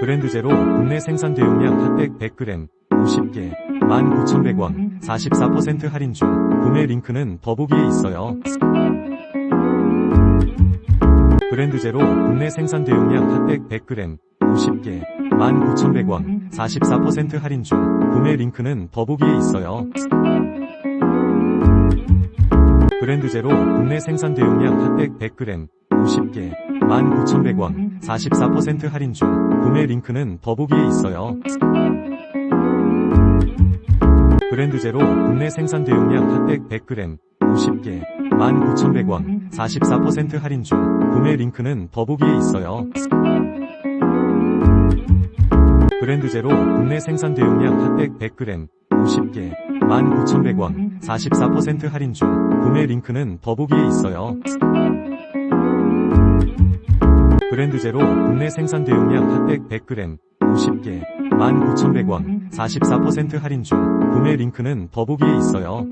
브랜드 제로 국내 생산 대용량 핫백 100g 50개 19,100원 44% 할인 중 구매 링크는 더보기에 있어요. 브랜드 제로 국내 생산 대용량 핫백 100g 50개 19,100원 44% 할인 중 구매 링크는 더보기에 있어요. 브랜드 제로 국내 생산 대용량 핫백 100g 50개 19,100원 44% 할인 중 구매 링크는 더보기에 있어요. 브랜드 제로 국내 생산 대용량 핫백 100g 50개 19,100원 44% 할인 중 구매 링크는 더보기에 있어요. 브랜드 제로 국내 생산 대용량 핫백 100g 50개 19,100원 44% 할인 중 구매 링크는 더보기에 있어요. 브랜드 제로 국내 생산 대용량 핫백 100g 50개 19,100원 44% 할인 중 구매 링크는 더보기에 있어요.